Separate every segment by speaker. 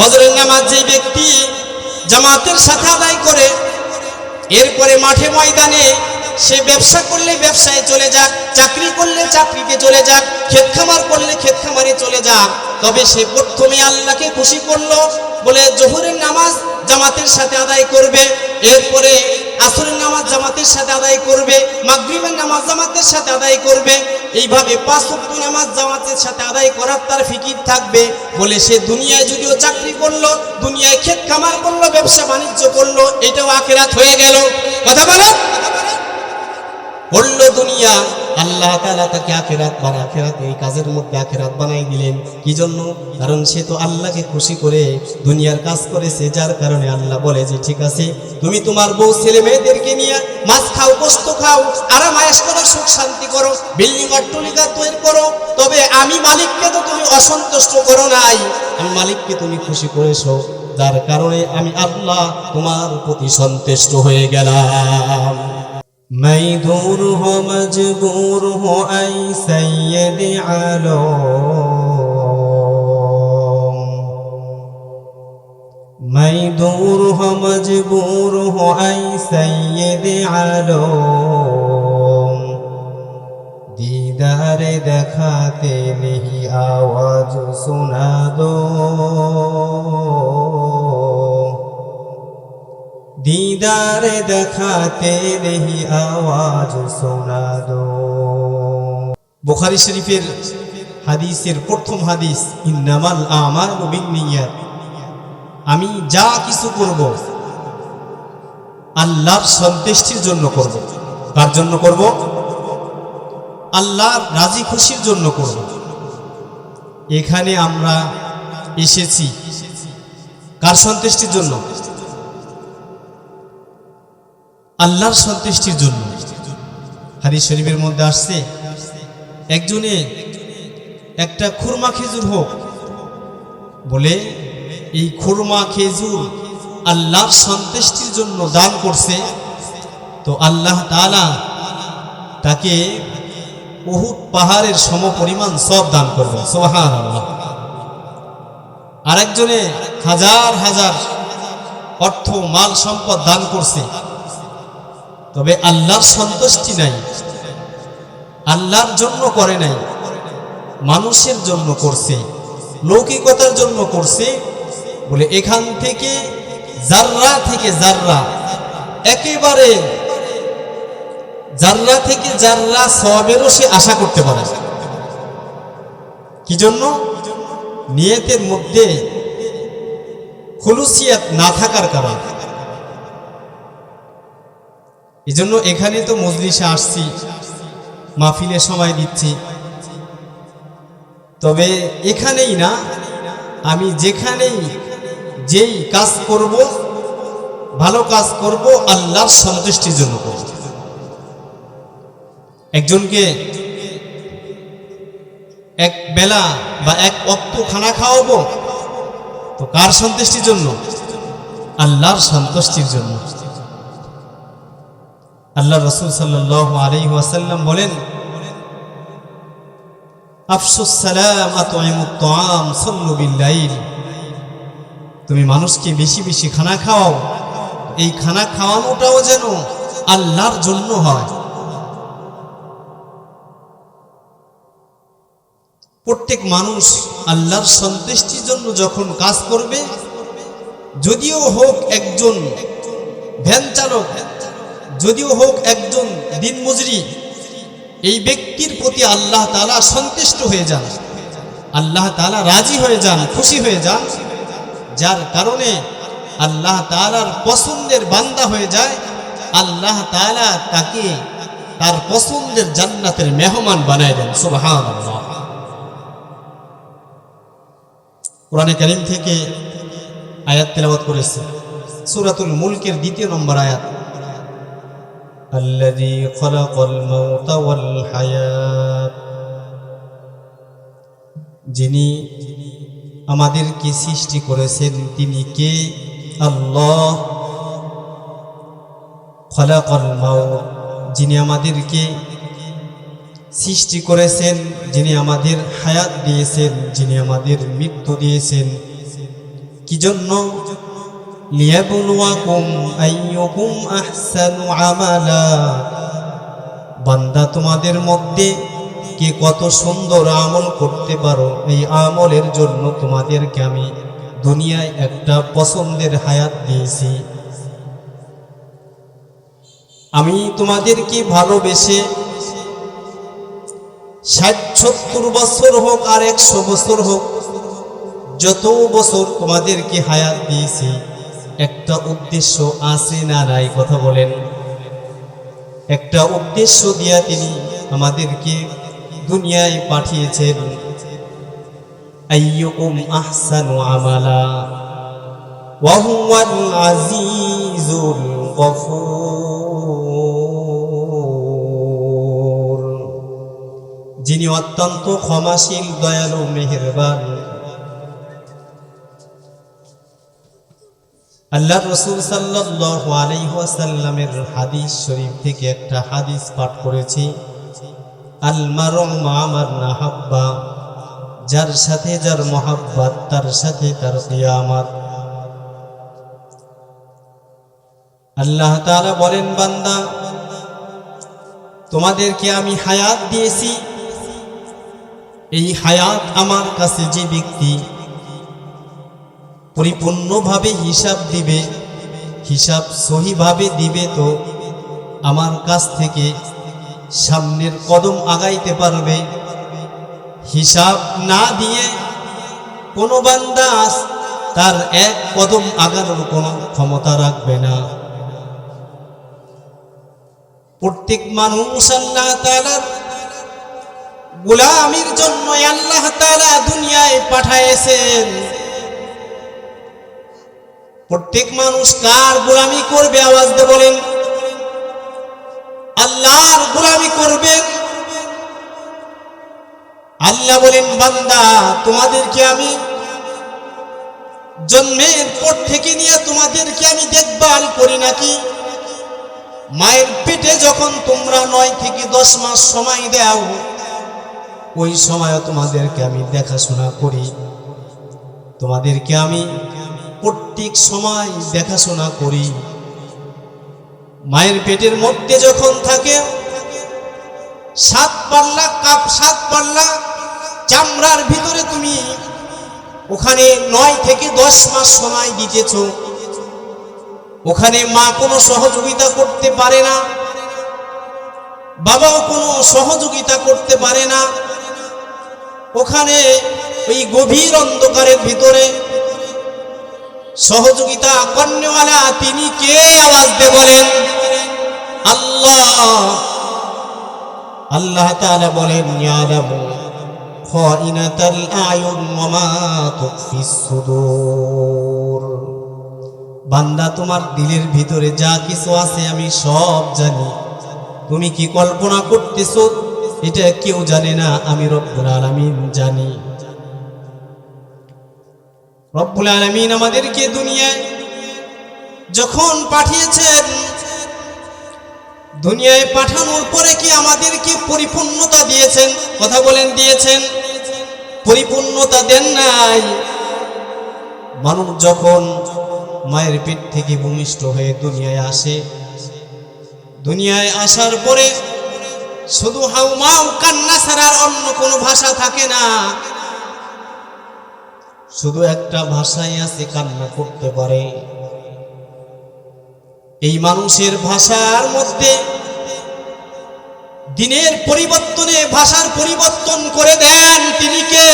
Speaker 1: ফজরের নামাজ যে ব্যক্তি জামাতের সাথে আদায় করে, এরপরে মাঠে ময়দানে সে ব্যবসা করলে ব্যবসায় চলে যাক, চাকরি করলে চাকরিতে চলে যাক ক্ষেত খামার করলে ক্ষেত খামারে চলে যাক, তবে সে প্রথমে আল্লাহকে খুশি করল, বলে জোহরের নামাজ জামাতের সাথে আদায় করবে, এরপরে আসরের নামাজ জামাতের সাথে আদায় করবে, মাগরিবের নামাজ জামাতের সাথে আদায় করবে, এইভাবে পাঁচ ওয়াক্ত নামাজ জামাতের সাথে আদায় করার তার ফিকির থাকবে বলে সে দুনিয়ায় যদিও চাকরি করল, দুনিয়ায় ক্ষেত খামার করল, ব্যবসা বাণিজ্য করল, এটাও আখেরাত হয়ে গেল। কথা বলো বলল, দুনিয়া আল্লাহ তাআলা তাকে আখেরাত বানা আখেরাত এই কাজের মধ্যে আখেরাত বানাই দিলেন। কি জন্য? কারণ সে তো আল্লাহকে খুশি করে দুনিয়ার কাজ করেছে, যার কারণে আল্লাহ বলে যে, ঠিক আছে, তুমি তোমার বউ ছেলে মেয়েদেরকে নিয়ে মাছ খাও গোস্ত খাও, আরাম আয়াস করো, সুখ শান্তি করো, বিল্ডিং অট্টলিকা তৈরি করো, তবে আমি মালিককে তো তুমি অসন্তুষ্ট করো নাই। আমি মালিককে তুমি খুশি করেছ, যার কারণে আমি আল্লাহ তোমার প্রতি সন্তুষ্ট হয়ে গেলাম।
Speaker 2: ميدور هو مجبور هو أي سيد علوم ميدور هو مجبور هو أي سيد علوم দিদার দেখাতে নেহি আওয়াজ শোনা দো دیدار দেখাতে নেহি আওয়াজ সোনা দো।
Speaker 1: বুখারি শরীফের হাদিসের প্রথম হাদিস, ইন্নামাল আমার বিনিয়াত আমি যা কিছু করব, আল্লাহর সন্তুষ্টির জন্য করব। কার জন্য করব? আল্লাহর রাজি খুশির জন্য করব। এখানে আমরা এসেছি কার সন্তুষ্টির জন্য? আল্লাহর সন্তুষ্টির জন্য। হাদিস শরীফের মধ্যে আসছে, একজনে একটা খুরমা খেজুর হোক, বলে, এই খুরমা খেজুর আল্লাহর সন্তুষ্টির জন্য দান করছে। তো আল্লাহ তাআলা তাকে উহুদ পাহাড়ের সম পরিমাণ সব দান করবে সোহান আল্লাহ আরেকজনে হাজার হাজার অর্থ, মাল, সম্পদ দান করছে। তবে আল্লাহর সন্তুষ্টি নাই। আল্লাহর জন্য করে নাই। মানুষের জন্য করছে। লৌকিকতার জন্য করছে। বলে এখান থেকে জাররা থেকে জাররা একেবারে জাররা থেকে জাররা সবেরও সে আশা করতে পারে। কি জন্য নিয়তের মধ্যে খুলুসিয়াত না থাকার কারণে। এই জন্য এখানে তো মজলিসে আসছি, মাহফিলে সময় দিচ্ছি। তবে এখানেই না, আমি যেখানেই যেই কাজ করব, ভালো কাজ করব, আল্লাহর সন্তুষ্টির জন্য করব। একজনকে এক বেলা বা এক অক্ত খানা খাওয়াবো, তো কার সন্তুষ্টির জন্য? আল্লাহর সন্তুষ্টির জন্য। আল্লাহ রসুল সাল্লাহ ওয়াসাল্লাম বলেন তুমি মানুষকে বেশি বেশি খানা খাওয়াও, এই খানা খাওয়ানোটাও যেন আল্লাহর জন্য হয়। প্রত্যেক মানুষ আল্লাহর সন্তুষ্টির জন্য যখন কাজ করবে, যদিও হোক একজন ভ্যান চালক যদিও হোক একজন দিনমজুরি এই ব্যক্তির প্রতি আল্লাহ তালা সন্তুষ্ট হয়ে যান। আল্লাহ তালা রাজি হয়ে যান, খুশি হয়ে যান। যার কারণে আল্লাহ তালার পছন্দের বান্দা হয়ে যায়। আল্লাহ তালা তাকে তার পছন্দের জান্নাতের মেহমান বানায় দেন সুবাহান কোরআনে করিম থেকে আয়াত তেলাওয়াত করেছে। সুরাতুল মুলকের দ্বিতীয় নম্বর আয়াত।
Speaker 2: الذي خلق الموت والحياة
Speaker 1: যিনি আমাদেরকে সৃষ্টি করেছেন তিনি কে আল্লাহ খলাকল মাউত যিনি আমাদেরকে সৃষ্টি করেছেন যিনি আমাদের হায়াত দিয়েছেন যিনি আমাদের মৃত্যু দিয়েছেন
Speaker 2: কি জন্য লিয়াবলুয়াকুম আইয়ুকুম আহসানু আমালা বান্দা তোমাদের মধ্যে কে কত সুন্দর আমল করতে পারো, এই আমলের জন্য তোমাদেরকে আমি দুনিয়ায় একটা পছন্দের হায়াত দিয়েছি। আমি তোমাদেরকে ভালোবেসে ষাট, সত্তর বছর হোক আর একশো বছর হোক, যত বছর তোমাদেরকে হায়াত দিয়েছি একটা উদ্দেশ্য আছে না নাই কথা বলেন। একটা উদ্দেশ্য দিয়া তিনি আমাদেরকে দুনিয়ায় পাঠিয়েছেন। আমালা। যিনি অত্যন্ত ক্ষমাশীল, দয়ালু, মেহেরবান। আল্লাহ রসুল সাল্লাল্লাহু আলাইহি ওয়াসাল্লামের হাদিস শরীফ থেকে একটা হাদিস পাঠ করেছি। আল মারু মামার নাহাব্বা যার সাথে যার মহাব্বাত, তার সাথে তার কিয়ামত। আল্লাহ তাআলা বলেন, বান্দা, তোমাদেরকে আমি হায়াত দিয়েছি। এই হায়াত আমার কাছে যে ব্যক্তি পরিপূর্ণভাবে হিসাব দিবে, হিসাব সহিভাবে দিবে তো আমার কাছ থেকে সামনের কদম আগাইতে পারবে। হিসাব না দিয়ে কোনো বান্দা তার এক কদম আগানোর কোনো ক্ষমতা রাখবে না। প্রত্যেক মানুষ আল্লাহ তাআলার গোলামির জন্য আল্লাহ তাআলা দুনিয়ায় পাঠাইছেন প্রত্যেক মানুষ কার গোলামি করবে? আওয়াজ দিয়ে বলেন। আল্লাহর গোলামি করবেন আল্লাহ বলেন, বান্দা, তোমাদেরকে আমি জন্মের পর থেকে নিয়ে তোমাদেরকে আমি দেখভাল করি নাকি? মায়ের পেটে যখন তোমরা নয় থেকে দশ মাস সময় দাও, ওই সময় তোমাদেরকে আমি দেখাশোনা করি। তোমাদেরকে আমি প্রত্যেক সময় দেখাশোনা করি। মায়ের পেটের মধ্যে যখন থাকে, সাত পাল্লা কাপ, সাত পাল্লা চামড়ার ভিতরে তুমি ওখানে নয় থেকে দশ মাস সময় দিতেছ। ওখানে মা কোনো সহযোগিতা করতে পারে না, বাবাও কোনো সহযোগিতা করতে পারে না। ওখানে ওই গভীর অন্ধকারের ভিতরে সহযোগিতা কর্ণওয়ালা তিনি কে আওয়াজ দিয়ে বলেন? আল্লাহ। আল্লাহ তাআলা বলেন খাইনাতাল আয়ুন ওয়া মা বান্দা, তোমার দিলের ভিতরে যা কিছু আছে আমি সব জানি। তুমি কি কল্পনা করতেছো? এটা কেউ জানে না, আমি রব্বুল আলামিন জানি। রব্বুল আলামিন আমাদেরকে দুনিয়ায় যখন পাঠিয়েছেন, দুনিয়ায় পাঠানোর পরে কি আমাদেরকে পরিপূর্ণতা দিয়েছেন? কথা বলেন, দিয়েছেন। পরিপূর্ণতা দেন নাই। মানুষ যখন মায়ের পেট থেকে ভূমিষ্ঠ হয়ে দুনিয়ায় আসে, দুনিয়ায় আসার পরে শুধু হাউমাউ কান্না ছাড়ার অন্য কোনো ভাষা থাকে না। শুধু একটা ভাষাই আছে কান্না করতে পারে। এই মানুষের ভাষার মধ্যে দিনের পরিবর্তনে ভাষার পরিবর্তন করে দেন তিনি কে?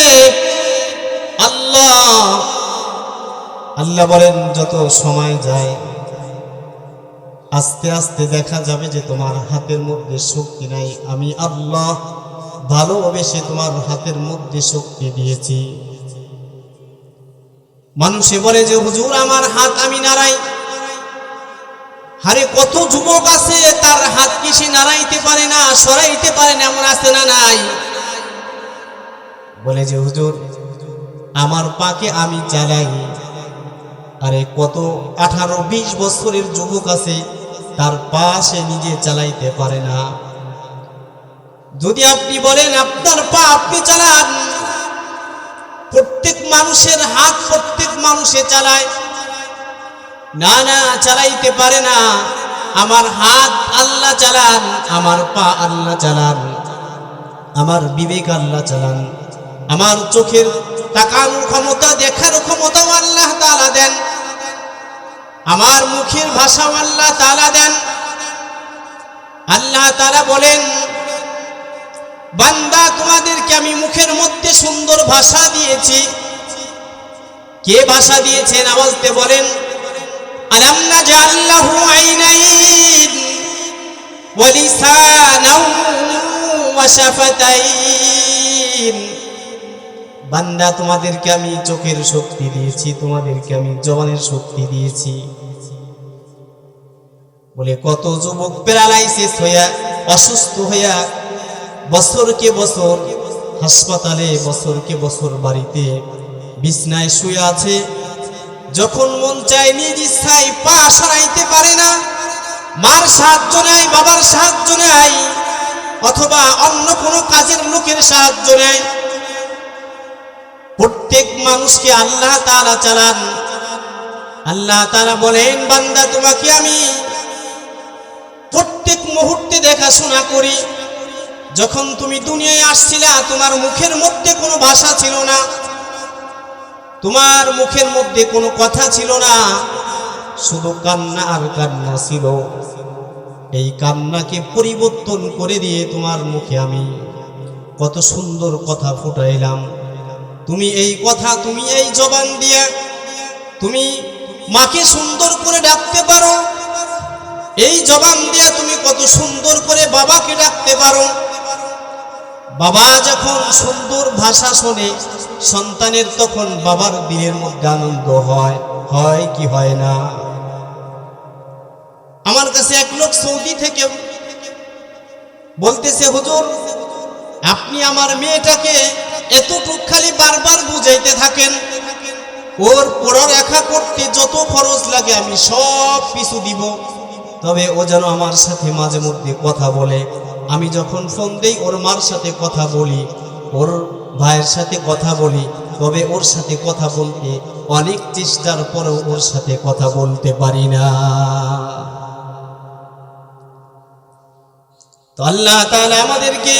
Speaker 2: আল্লাহ। আল্লাহ বলেন, যত সময় যায়, আস্তে আস্তে দেখা যাবে যে তোমার হাতের মধ্যে শক্তি নাই। আমি আল্লাহ ভালোবেসে তোমার হাতের মধ্যে শক্তি দিয়েছি। মানুষে বলে যে, হুজুর, আমার হাত আমি নাড়াই। আরে, কত যুবক আছে, তার হাত কি সে নাড়াইতে পারে না, সরাইতে পারে না, এমন আছে না নাই? বলে যে, হুজুর, আমার পাকে আমি চালাই আরে, কত আঠারো, বিশ বছরের যুবক আছে, তার পা সে নিজে চালাইতে পারে না। যদি আপনি বলেন, আপনার পা আপনি চালান। প্রত্যেক
Speaker 1: মানুষের হাত প্রত্যেক মানুষে চালায়। না না, চালাইতে পারে না। আমার হাত আল্লাহ চালান, আমার পা আল্লাহ চালান, আমার বিবেক আল্লাহ চালান। আমার চোখের তাকানোর ক্ষমতা, দেখার ক্ষমতাও আল্লাহ তালা দেন। আমার মুখের ভাষাও আল্লাহ তালা দেন। আল্লাহ তালা বলেন বান্দা, তোমাদেরকে আমি মুখের মধ্যে সুন্দর ভাষা দিয়েছি। কে ভাষা দিয়েছেন আওয়াজতে বলেন? আলাম শাফাতাইন। বান্দা, তোমাদেরকে আমি চোখের শক্তি দিয়েছি, তোমাদেরকে আমি জবানের শক্তি দিয়েছি। বলে কত যুবক প্যারালাইসিস হইয়া, অসুস্থ হইয়া বছরকে বছর, হাসপাতালে বছরকে বছর বাড়িতে বিছনায় শুয়ে আছে। যখন মন চায় নিজ ইচ্ছায় পা সরাইতে পারে না, মার সাহায্য নেয় বাবার সাহায্য নেয় অথবা অন্য কোনো কাজের লোকের সাহায্য নেয় প্রত্যেক মানুষকে আল্লাহ তাআলা চালান। আল্লাহ তাআলা বলেন, বান্দা, তোমাকে আমি প্রত্যেক মুহূর্তে দেখাশোনা করি। যখন তুমি দুনিয়ায় আসছিলা, তোমার মুখের মধ্যে কোনো ভাষা ছিল না। তোমার মুখের মধ্যে কোনো কথা ছিল না। শুধু কান্না আর কান্না ছিল। এই কান্নাকে পরিবর্তন করে দিয়ে তোমার মুখে আমি কত সুন্দর কথা ফুটাইলাম। তুমি এই কথা, তুমি এই জবান দিয়ে তুমি মাকে সুন্দর করে ডাকতে পারো। এই জবান দিয়ে তুমি কত সুন্দর করে বাবাকে ডাকতে পারো। বাবা যখন সুন্দর ভাষা শোনে, সন্তানের তখন বাবার দিনের মধ্যে আনন্দ হয়। হয় কি হয় না? আমার কাছে এক লোক সৌদি থেকে বলতেছে, হুজুর, আপনি আমার মেয়েটাকে এতটুক খালি বারবার বুঝাইতে থাকেন। ওর পড়ালেখা করতে যত খরচ লাগে আমি সব কিছু দিব। তবে ও যেন আমার সাথে মাঝে মধ্যে কথা বলে। আমি যখন ফোন দেই, ওর মার সাথে কথা বলি, ওর ভাইয়ের সাথে কথা বলি, তবে ওর সাথে কথা বলতে অনেক চেষ্টার পরেও ওর সাথে কথা বলতে পারি না। তো আল্লাহ তাআলা আমাদেরকে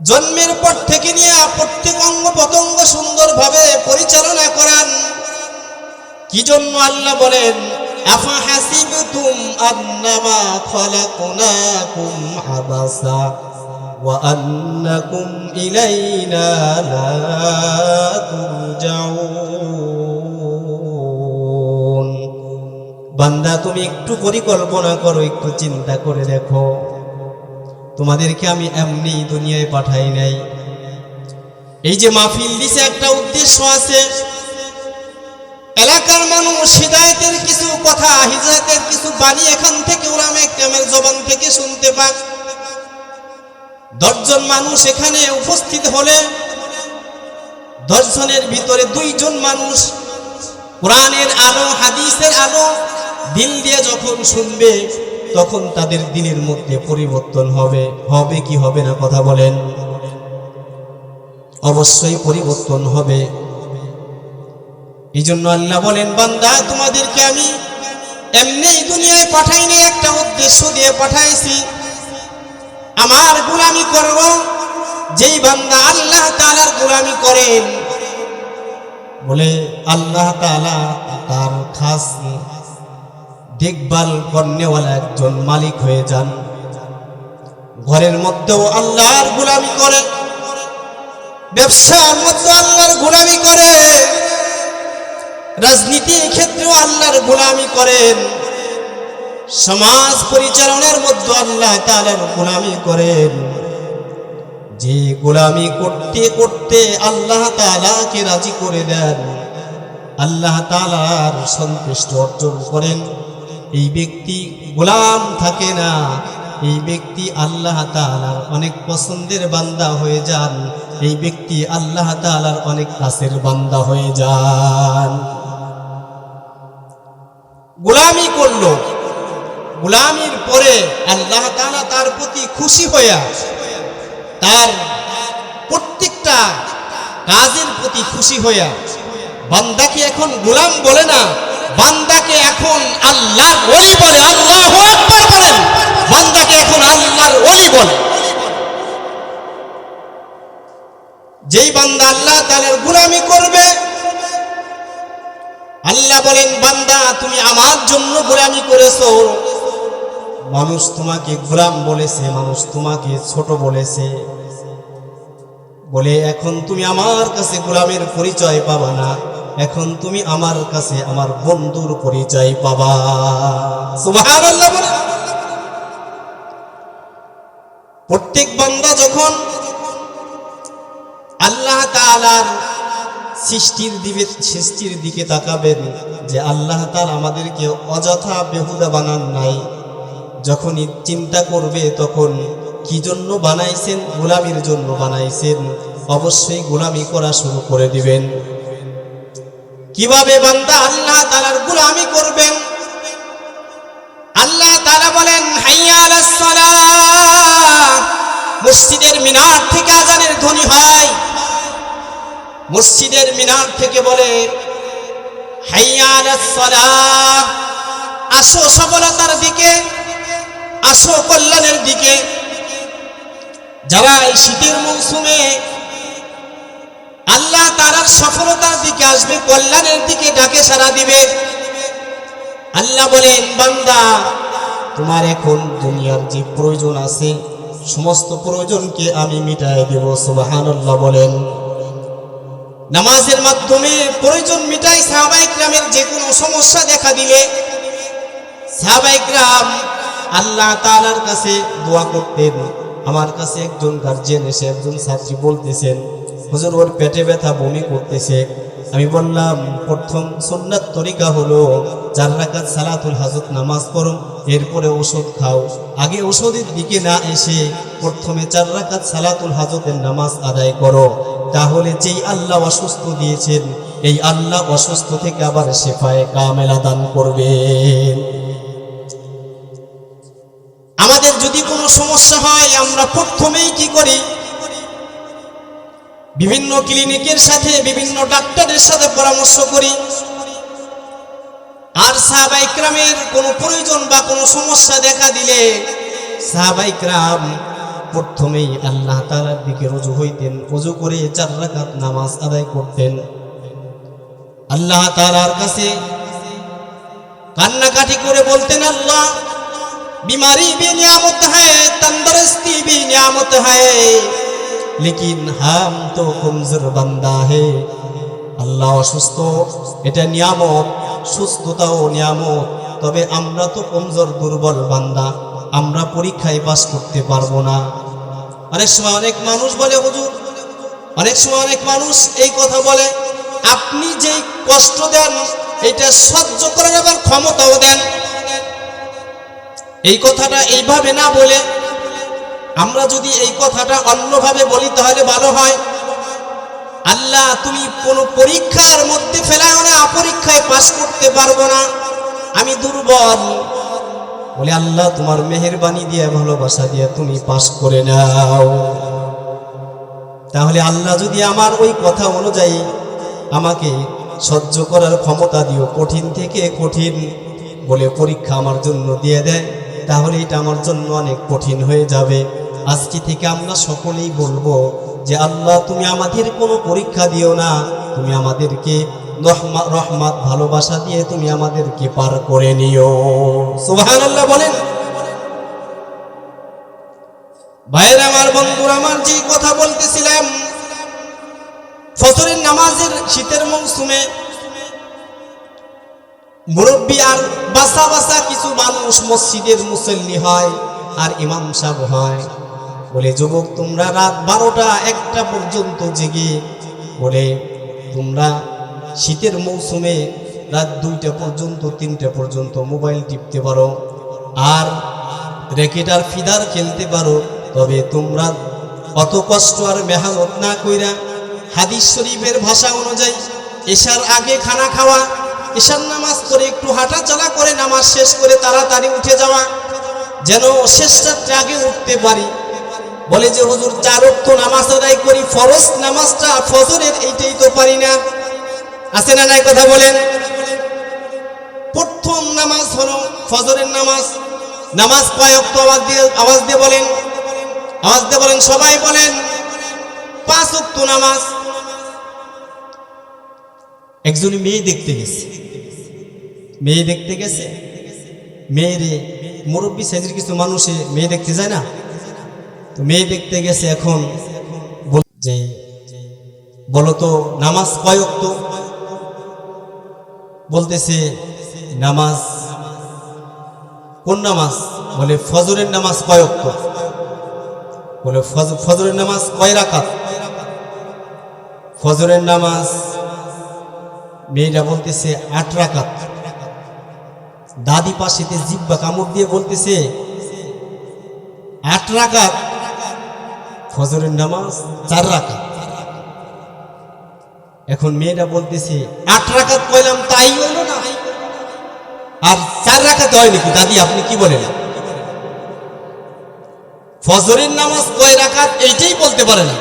Speaker 1: জন্মের পর থেকে নিয়ে প্রত্যেক অঙ্গ প্রত্যঙ্গ সুন্দরভাবে পরিচালনা করান। কি জন্য আল্লাহ বলেন আন্নামা খলাকনাকুম আবাসা ওয়া আন্নাকুম ইলাইনা লা তুরজাউন বান্দা তুমি একটু পরিকল্পনা করো একটু চিন্তা করে দেখো তোমাদেরকে আমি এমনি দুনিয়ায় পাঠাই নাই। এই যে মাহফিল দিছে একটা উদ্দেশ্য আছে। এলাকার মানুষ হৃদায়তের কিছু কথা হৃদায়তের কিছু বাণী এখান থেকে ওরামে ক্যামের জবান থেকে শুনতে পাক। দশজন মানুষ এখানে উপস্থিত হলে দশজনের ভিতরে দুইজন মানুষ কোরআনের আলো, হাদিসের আলো দিল দিয়ে যখন শুনবে, তখন তাদের দিনের মধ্যে পরিবর্তন হবে। হবে কি হবে না, কথা বলেন। অবশ্যই পরিবর্তন হবে। এই জন্য আল্লাহ বলেন, বান্দা, তোমাদেরকে আমি এমনি দুনিয়ায় পাঠাইনি, একটা উদ্দেশ্য দিয়ে পাঠাইছি। আমার গোলামি করব, যেই বান্দা আল্লাহ তাআলার গোলামি করেন বলে আল্লাহ তার খাস দেখভাল করনেওয়ালা একজন মালিক হয়ে যান। ঘরের মধ্যেও আল্লাহর গোলামি করে, ব্যবসার মধ্যে আল্লাহর গোলামি করে। রাজনীতির ক্ষেত্রেও আল্লাহর গোলামি করেন। সমাজ পরিচালনার মধ্যে আল্লাহ তাআলার গোলামি করেন। যে গোলামি করতে করতে আল্লাহ তাআলাকে রাজি করে দেন, আল্লাহ তাআলার সন্তুষ্ট অর্জন করেন। এই ব্যক্তি গোলাম থাকে না। এই ব্যক্তি আল্লাহ তাআলার অনেক পছন্দের বান্দা হয়ে যান। এই ব্যক্তি আল্লাহ তালার অনেক কাছের বান্দা হয়ে যান। গোলামি করল। গোলামির পরে আল্লাহ তাআলা তার প্রতি খুশি হইয়া তার প্রত্যেকটা কাজের প্রতি খুশি হইয়া, বান্দাকে এখন গোলাম বলে না, বান্দাকে এখন আল্লাহর ওলি বলে, আল্লাহ বলেন, বান্দাকে এখন আল্লাহর ওই বলে। যেই বান্দা আল্লাহ তাআলার গোলামি করবে আল্লাহ বলেন, বান্দা, তুমি আমার জন্য গোলামি করেছ। মানুষ তোমাকে গোলাম বলেছে, মানুষ তোমাকে ছোট বলেছে। বলে, এখন তুমি আমার কাছে গোলামের পরিচয় পাবা না, এখন তুমি আমার কাছে আমার বন্ধুর পরিচয় পাবা। প্রত্যেক বান্দা যখন আল্লাহ তাআলার সৃষ্টির দিকে সৃষ্টির দিকে তাকাবেন যে আল্লাহ তার আমাদেরকে অযথা বেহুদা বানান নাই। যখনই চিন্তা করবে তখন কি জন্য বানাইছেন? গোলামির জন্য বানাইছেন। অবশ্যই গোলামি করা শুরু করে দিবেন। কীভাবে বান্দা আল্লাহ তালার গোলামি করবেন? আল্লাহ তালা বলেন। মসজিদের মিনার থেকে আজানের ধ্বনি হয়। মসজিদের মিনার থেকে বলে। আসো সফলতার দিকে, আসো কল্যাণের দিকে যারা এই শীতের মৌসুমে আল্লাহ তারা সফলতার দিকে আসবে, কল্যাণের দিকে ডাকে সারা দিবে, আল্লাহ বলেন, বান্দা, তোমার এখন দুনিয়ার যে প্রয়োজন আছে, সমস্ত প্রয়োজনকে আমি মিটাই দেব সুবহানাল্লাহ বলেন নামাজের মাধ্যমে প্রয়োজন মিটাই সাহাবাই গ্রামের যে কোনো সমস্যা দেখা দিলে সাহাবাই গ্রাম আল্লাহ তালার কাছে দোয়া করতেন। আমার কাছে একজন গার্জিয়ান এসে একজন ছাত্রী বলতেছেন, হুজুর, ওর পেটে ব্যথা, বমি করতেছে। আমি বললাম, প্রথম সুন্নাত তরিকা হলো চার রাকাত সালাতুল হাজত নামাজ পড়ো। এরপরে ওষুধ খাও। আগে ওষুধের দিকে না এসে প্রথমে চার রাকাত সালাতুল হাজতের নামাজ আদায় করো। তাহলে যেই আল্লাহ অসুস্থ দিয়েছেন, এই আল্লাহ অসুস্থ থেকে আবার শেফায়ে কামেলা দান করবেন আমাদের যদি কোনো সমস্যা হয়, আমরা প্রথমেই কি করি? বিভিন্ন ক্লিনিকের সাথে, বিভিন্ন ডাক্তারের সাথে পরামর্শ করি। আর সাহাবা ইকরামের কোনো প্রয়োজন বা কোনো সমস্যা দেখা দিলে সাহাবা ইকরাম প্রথমেই আল্লাহ তালার দিকে রজু হইতেন, রজু করে চার রাখাত নামাজ আদায় করতেন। আল্লাহ তালার কাছে কান্নাকাটি করে বলতেন, আল্লাহ, বিমারি বি নিয়ামত হ্যায় তন্দরস্তি বি নিয়ামত হ্যায় লেকিন হাম তো কমজোর বান্দা হ্যায় আল্লাহ অসুস্থ, এটা নিয়ামত, সুস্থতাও নিয়ামত। তবে আমরা তো কমজোর, দুর্বল বান্দা, আমরা পরীক্ষায় পাস করতে পারব না। অনেক সময় অনেক মানুষ বলে, হুজুর, অনেক সময় অনেক মানুষ এই কথা বলে, আপনি যেই কষ্ট দেন, এটা সহ্য করার আবার ক্ষমতাও দেন। এই কথাটা এইভাবে না বলে, আমরা যদি এই কথাটা অন্যভাবে বলি, তাহলে ভালো হয়। আল্লাহ, তুমি কোনো পরীক্ষার মধ্যে ফেলাও না, পরীক্ষায় পাশ করতে পারব না। আমি দুর্বল। বলে, আল্লাহ, তোমার মেহেরবানি দিয়ে, ভালোবাসা দিয়ে তুমি পাশ করে নাও। তাহলে আল্লাহ যদি আমার ওই কথা অনুযায়ী আমাকে সহ্য করার ক্ষমতা দিও, কঠিন থেকে কঠিন বলে পরীক্ষা আমার জন্য দিয়ে দেয়, তাহলে এটা আমার জন্য অনেক কঠিন হয়ে যাবে। আজকে থেকে আমরা সকলেই বলব যে আল্লাহ, তুমি আমাদের কোনো পরীক্ষা দিও না। তুমি আমাদেরকে রহমা- রহমত, ভালোবাসা দিয়ে তুমি আমাদেরকে পার করে নিও। সুবহানাল্লাহ বলেন। ভাইয়ের আমার, বন্ধুর আমার যে কথা বলতেছিলাম, ফজরের নামাজের শীতের মৌসুমে মুরব্বী আর বাসা বাসা কিছু মানুষ মসজিদের মুসল্লি হয় আর ইমাম সাহেব হয়। বলে, যুবক, তোমরা রাত বারোটা একটা পর্যন্ত জেগে বলে, তোমরা শীতের মৌসুমে রাত দুইটা পর্যন্ত, তিনটা পর্যন্ত মোবাইল টিপতে পারো আর র্যাকেট আর ফিদার খেলতে পারো। তবে তোমরা অত কষ্ট আর মেহনত না কইরা হাদিস শরীফের ভাষা অনুযায়ী এশার আগে খানা খাওয়া, এশার নামাজ করে একটু হাঁটা চলা করে নামাজ শেষ করে তাড়াতাড়ি উঠে যাওয়া, যেন শেষ রাত্রে আগে উঠতে পারি। বলে যে, হুজুর, চার অক্ত নামাজ আদায় করি, ফরজ নামাজটা, ফজরের এইটাই তো পারি না। আছে না নাই কথা বলেন? প্রথম নামাজ হলো ফজরের নামাজ। নামাজ কয় অক্ত আওয়াজ দিয়ে আওয়াজ দিয়ে বলেন। আওয়াজ দিয়ে বলেন, সবাই বলেন, পাঁচ অক্ত নামাজ। একজন মেয়ে দেখতে গেছে। মেয়ে দেখতে গেছে? মেয়েরে মুরব্বী সাইজের কিছু মানুষে মেয়ে দেখতে যায় না? মেয়ে দেখতে গেছে এখন। যে বলো তো নামাজ কয়ক তো বলতেছে, নামাজ কোন নামাজ? বলে, ফজরের নামাজ কয়ক তো বলে ফজরের নামাজ কয় রাকাত? ফজরের নামাজ মেয়েরা বলতেছে, আট রাকাত। দাদি পাশেতে জিব্বা কামড় দিয়ে বলতেছে, আট রাকাত ফজরের নামাজ চার রাকাত। এখন মেয়েরা বলতেছে, আট রাকাত কইলাম তাই হইল না? আর চার রাকাত হয় নাকি? দাদি, আপনি কি বলেন? ফজরের নামাজ কয় রাখাত এইটাই বলতে পারে না।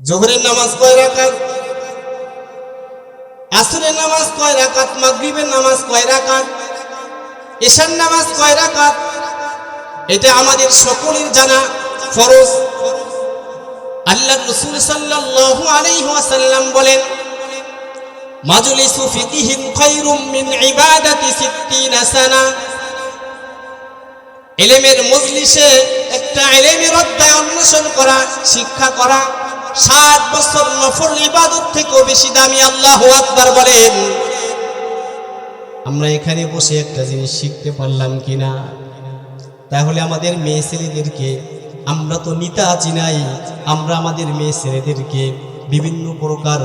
Speaker 1: জোহরের নামাজ কয় রাকাত? আসরের নামাজ কয় রাকাত? মাগরিবের নামাজ কয় রাখাত এশার নামাজ কয় রাকাত? এটা আমাদের সকলের জানা ফরজ। আল্লাহ রসুল সাল্লাল্লাহু আলাইহি ওয়াসাল্লাম বলেন, মাজলিসু ফিকিহিন খায়রুম মিন ইবাদাতি সিত্তিনা সানা। এলেমের মজলিসে একটা এলেমের অধ্যায় অন্বেষণ করা, শিক্ষা করা ষাট বছর নফল ইবাদত থেকেও বেশি দামি আল্লাহ আকবার বলেন। আমরা এখানে বসে একটা জিনিস শিখতে পারলাম কিনা? তাহলে আমাদের মেয়ে ছেলেদেরকে, আমরা তো নিতা চিনাই আমরা আমাদের মেয়ে ছেলেদেরকে বিভিন্ন প্রকার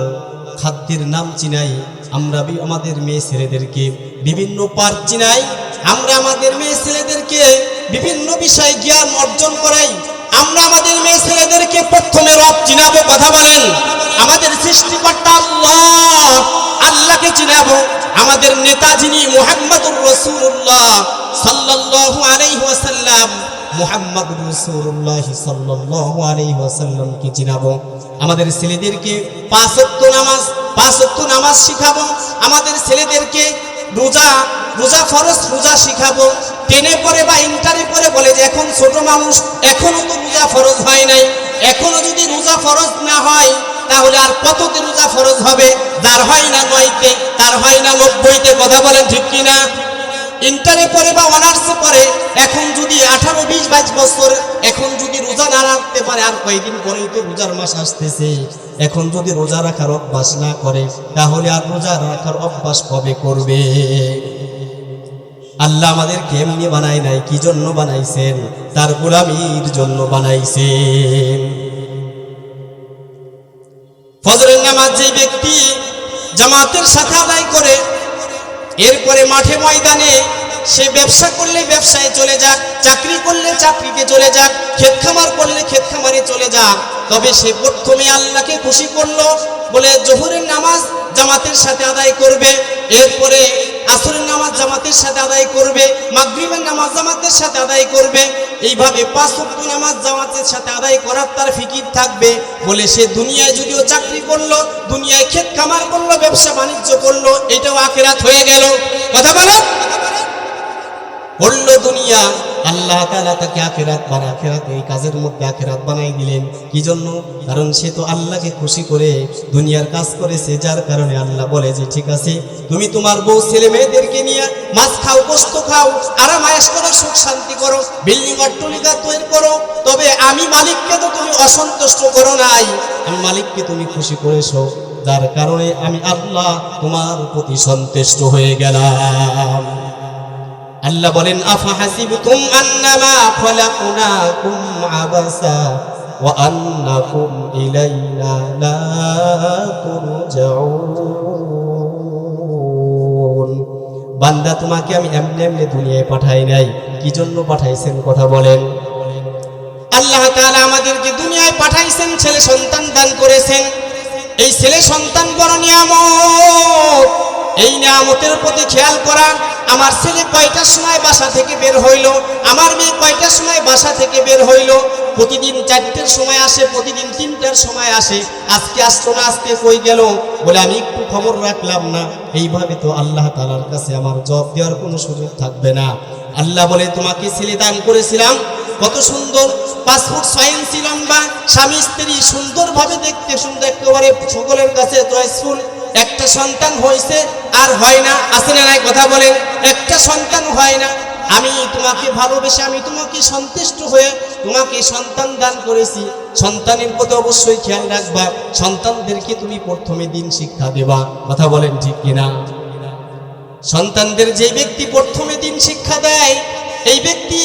Speaker 1: খাদ্যের নাম চিনাই, আমরা আমাদের মেয়ে ছেলেদেরকে বিভিন্ন পার্ক চিনাই, আমরা আমাদের মেয়ে ছেলেদেরকে বিভিন্ন বিষয়ে জ্ঞান অর্জন করাই, আমরা আমাদের মেয়ে ছেলেদেরকে প্রথমে রব চিনাবো, কথা বলেন। আমাদের সৃষ্টিকর্তা আল্লাহ, আল্লাহকে চিনাবো। আমাদের নেতা যিনি মোহাম্মদুর রসুল্লাহ সাল্লাল্লাহু আলাইহি ওয়াসাল্লাম মুহাম্মদ রাসূলুল্লাহ সাল্লাল্লাহু আলাইহি ওয়াসাল্লামকে চিনাবো। আমাদের ছেলেদেরকে পাঁচ ওয়াক্ত নামাজ, পাঁচ ওয়াক্ত নামাজ শিখাবো। আমাদের ছেলেদেরকে রোজা রোজা ফরজ, রোজা শিখাবো। টেনে পরে বা ইন্টারে পরে বলে যে, এখন ছোট মানুষ, এখনও তো রোজা ফরজ হয় নাই। এখনও যদি রোজা ফরজ না হয়, তাহলে আর কততে রোজা ফরজ হবে? যার হয় না নয়তে, তার হয় না নব্বইতে। কথা বলেন ঠিক কিনা? ইন্টারে পরে বা অনার্সে পরে এখন যদি আঠারো বিশ বাইশ বছর, এখন যদি রোজা না রাখতে পারে, আর কয়েকদিন পরেই তো রোজার মাস আসতেছে। এখন যদি রোজা রাখার অভ্যাস না করে, তাহলে আর রোজা রাখার অভ্যাস কবে করবে? আল্লাহ আমাদেরকে এমনি বানায় নাই, কি জন্য বানাইছেন? তার গোলামির জন্য বানাইছেন। ফজরের নামাজ যে ব্যক্তি জামাতের সাথে আদায় করে এরপরে মাঠে ময়দানে সে ব্যবসা করলে ব্যবসায় চলে যাক, চাকরি করলে চাকরিতে চলে যাক ক্ষেত খামার করলে ক্ষেত খামারে চলে যাক। তবে সে প্রথমে আল্লাহকে খুশি করল, বলে জোহরের নামাজ জামাতের সাথে আদায় করবে। এরপরে আসরের নামাজ জামাতের সাথে আদায় করবে, মাগরিবের নামাজ জামাতের সাথে আদায় করবে। এইভাবে পাঁচ ওয়াক্ত নামাজ জামাতের সাথে আদায় করার তার ফিকির থাকবে, বলে সে দুনিয়ায় যদিও চাকরি করল, দুনিয়ায় ক্ষেত খামার করল, ব্যবসা বাণিজ্য করল, এটাও আখেরাত হয়ে গেল। কথা বলো করল দুনিয়া। আল্লাহ তাআলা তাকে আখেরাত বানা আখেরাত এই কাজের মধ্যে আখেরাত বানাই দিলেন। কি জন্য? কারণ সে তো আল্লাহকে খুশি করে দুনিয়ার কাজ করেছে, যার কারণে আল্লাহ বলে যে, ঠিক আছে, তুমি তোমার বউ ছেলে মেয়েদেরকে নিয়ে মাছ খাও গোস্ত খাও, আরাম আয়েশ করো, সুখ শান্তি করো, বিল্ডিং অট্টলিকা তৈরি করো। তবে আমি মালিককে তো তুমি অসন্তুষ্ট করো নাই। আমি মালিককে তুমি খুশি করেছ, যার কারণে আমি আল্লাহ তোমার প্রতি সন্তুষ্ট হয়ে গেলাম। আল্লাহ বলেন, আফা আন্নামা খলাকনাকুম আবাসা ওয়া আন্নাকুম ইলাইনা লা তুরজাউন। বান্দা তোমাকে আমি এমনি এমনি দুনিয়ায় পাঠাই নাই। কি জন্য পাঠাইছেন কথা বলেন। আল্লাহ তাআলা আমাদেরকে দুনিয়ায় পাঠাইছেন, ছেলে সন্তান দান করেছেন। এই ছেলে সন্তান বড় নিয়ামত। এই নিয়ামতের প্রতি খেয়াল করা আমার ছেলে কয়টার সময় বাসা থেকে বের হইল? আমার মেয়ে কয়টার সময় বাসা থেকে বের হইল? প্রতিদিন চারটের সময় আসে, প্রতিদিন তিনটার সময় আসে। আজকে আসতো না, আজকে কই গেল? বলে, আমি একটু খবর রাখলাম না। এইভাবে তো আল্লাহ তালার কাছে আমার জব দেওয়ার কোনো সুযোগ থাকবে না। আল্লাহ বলে, তোমাকে ছেলে দান করেছিলাম। কত সুন্দর পাসপোর্ট সাইন ছিলাম বা স্বামী স্ত্রী সুন্দরভাবে দেখতে সুন্দর, একেবারে সকলের কাছে জয়সফুল একটা সন্তান হয়েছে আর হয় না, আছে না নাই কথা বলেন, একটা সন্তান হয় না। আমি তোমাকে ভালোবেসে আমি তোমাকে সন্তুষ্ট হয়ে তোমাকে সন্তান দান করেছি। সন্তানের প্রতি অবশ্যই খেয়াল রাখবা, সন্তানদেরকে তুমি প্রথমে দিন শিক্ষা দেবা। কথা বলেন ঠিক কিনা? সন্তানদের যে ব্যক্তি প্রথমে দিন শিক্ষা দেয়, এই ব্যক্তি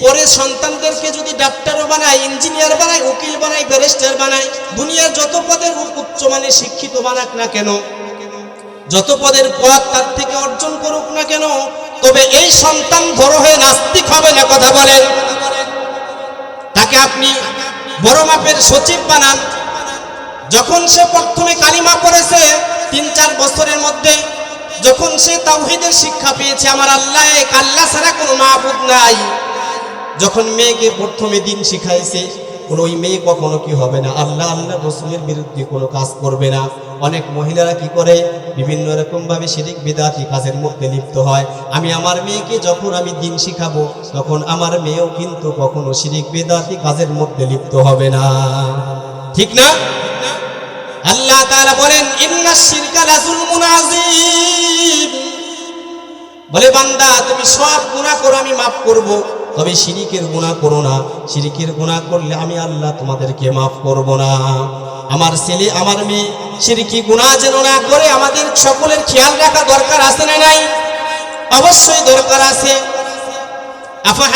Speaker 1: পরে সন্তানদেরকে যদি ডাক্তারও বানায়, ইঞ্জিনিয়ার বানায়, উকিল বানায়, ব্যারিস্টার বানায়, দুনিয়ার যত পদের উচ্চ মানে শিক্ষিত বানাক না কেন? যত পদের পদ তার থেকে অর্জন করুক না কেন? তবে এই সন্তান বড় হয়ে নাস্তিক হবে না কথা বলেন। তাকে আপনি বড় মাপের সচিব বানান। যখন সে প্রথমে কালিমা পড়েছে তিন চার বছরের মধ্যে, যখন সে তাওহিদের শিক্ষা পেয়েছে, আমার আল্লাহ আল্লাহ ছাড়া কোনো মাহবুদ নাই। যখন মেয়েকে প্রথমে দিন শিখাইছে, কোনো ওই মেয়ে কখনো কি হবে না? আল্লাহ আল্লাহ রসুলের বিরুদ্ধে কোনো কাজ করবে না। অনেক মহিলারা কি করে? বিভিন্ন রকম ভাবে শিরিক, বিদাতি কাজের মধ্যে লিপ্ত হয়। আমি আমার মেয়েকে যখন আমি দিন শিখাবো, তখন আমার মেয়েও কিন্তু কখনো শিরিক, বিদাতি কাজের মধ্যে লিপ্ত হবে না। ঠিক না? আল্লাহ তাআলা বলেন, ইন্না শিরকা লাযুলমুন আযীম। বলে, বান্দা, তুমি সব গুনাহ করো, আমি মাফ করব। তবে শিরিকের গুনাহ করো না। শিরিকের গুনাহ করলে আমি আল্লাহ তোমাদেরকে মাফ করব না। আমার ছেলে, আমার মেয়ে, শিরিকি গুনাহ যেন না করে, আমাদের সকলের খেয়াল রাখা দরকার আছে না নাই? অবশ্যই দরকার আছে। আফা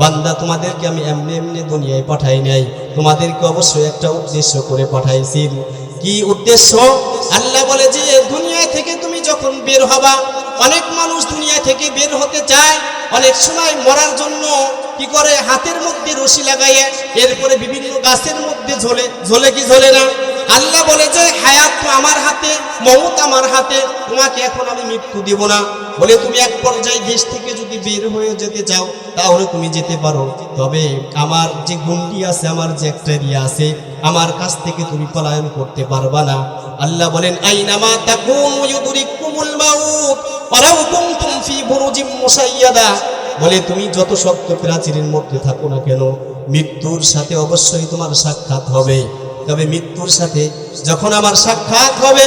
Speaker 1: বান্দা তোমাদেরকে আমি এমনি এমনি দুনিয়ায় পাঠাই নাই। তোমাদেরকে অবশ্যই একটা উদ্দেশ্য করে পাঠাইছি। কি উদ্দেশ্য? আল্লাহ বলে যে, দুনিয়া থেকে তুমি যখন বের হবা, অনেক মানুষ দুনিয়া থেকে বের হতে চায়। অনেক সময় মরার জন্য কি করে হাতের মধ্যে রশি লাগাইয়া, এরপরে বিভিন্ন গাছের মধ্যে ঝোলে ঝোলে কি ঝোলে না? আল্লাহ বলে যে হায়াত আমার হাতে মমত আমার হাতে, তোমাকে এখন আমি মৃত্যু দিব না। বলে, তুমি এক পর্যায়ে দেশ থেকে যদি বের হয়ে যেতে চাও, তাহলে তুমি যেতে পারো। তবে আমার যে গুন্ডি আছে, আমার যে একটা আছে, আমার কাছ থেকে তুমি পলায়ন করতে পারবা না। আল্লাহ বলেন আইনামা তাকুনু ইউদরিকুমুল বলে, তুমি যত শক্ত প্রাচীরের মধ্যে থাকো না কেন, মৃত্যুর সাথে অবশ্যই তোমার সাক্ষাৎ হবে। তবে মৃত্যুর সাথে যখন আমার সাক্ষাৎ হবে,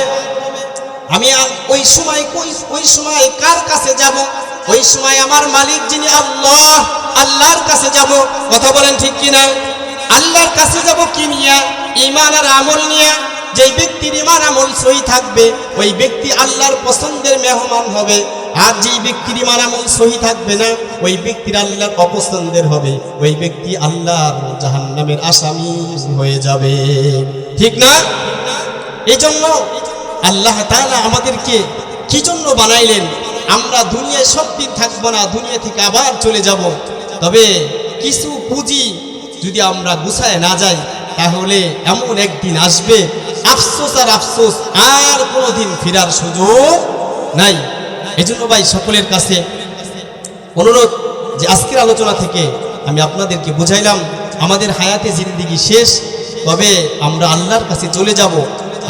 Speaker 1: আমি ওই সময় ওই সময় কার কাছে যাব? ওই সময় আমার মালিক যিনি আল্লাহ, আল্লাহর কাছে যাব। কথা বলেন ঠিক কিনা? আল্লাহর কাছে যাব কি নিয়ে? ইমান আর আমল নিয়ে? যেই ব্যক্তির ইমান আমল সহি থাকবে, ওই ব্যক্তি আল্লাহর পছন্দের মেহমান হবে। আর যেই ব্যক্তির ইমান আমল সহি থাকবে না, ওই ব্যক্তির আল্লাহর অপছন্দের হবে। ওই ব্যক্তি আল্লাহর জাহান্নামের আসামি হয়ে যাবে। ঠিক না? এই জন্য আল্লাহ তাআলা আমাদেরকে কি জন্য বানাইলেন? আমরা দুনিয়ায় সব দিন থাকব না, দুনিয়া থেকে আবার চলে যাব। তবে কিছু পুঁজি যদি আমরা গুছায় না যাই তাহলে এমন একদিন আসবে, আফসোস আর আফসোস আর কোনোদিন ফেরার সুযোগ নাই। এজন্য ভাই, সকলের কাছে অনুরোধ যে আজকের আলোচনা থেকে আমি আপনাদেরকে বুঝাইলাম, আমাদের হায়াতে জিন্দিগি শেষ, তবে আমরা আল্লাহর কাছে চলে যাব।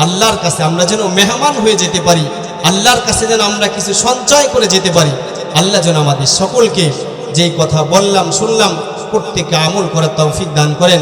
Speaker 1: আল্লাহর কাছে আমরা যেন মেহমান হয়ে যেতে পারি, আল্লাহর কাছে যেন আমরা কিছু সঞ্চয় করে যেতে পারি। আল্লাহ যেন আমাদের সকলকে যেই কথা বললাম, শুনলাম, প্রত্যেককে আমল করার তৌফিক দান করেন।